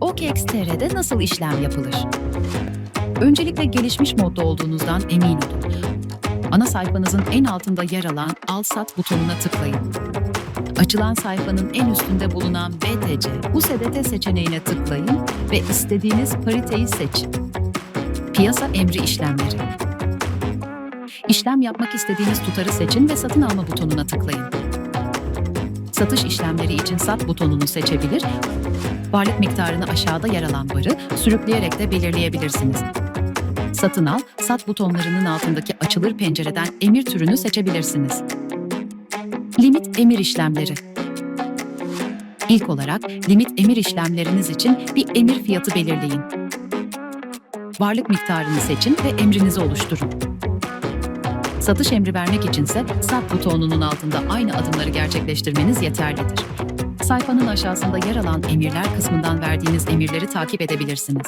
OKX.tr'de nasıl işlem yapılır? Öncelikle gelişmiş modda olduğunuzdan emin olun. Ana sayfanızın en altında yer alan Al Sat butonuna tıklayın. Açılan sayfanın en üstünde bulunan BTC, USDT seçeneğine tıklayın ve istediğiniz pariteyi seçin. Piyasa emri işlemleri. İşlem yapmak istediğiniz tutarı seçin ve satın alma butonuna tıklayın. Satış işlemleri için sat butonunu seçebilir, varlık miktarını aşağıda yer alan barı sürükleyerek de belirleyebilirsiniz. Satın al, sat butonlarının altındaki açılır pencereden emir türünü seçebilirsiniz. Limit emir işlemleri. İlk olarak limit emir işlemleriniz için bir emir fiyatı belirleyin. Varlık miktarını seçin ve emrinizi oluşturun. Satış emri vermek içinse sat butonunun altında aynı adımları gerçekleştirmeniz yeterlidir. Sayfanın aşağısında yer alan emirler kısmından verdiğiniz emirleri takip edebilirsiniz.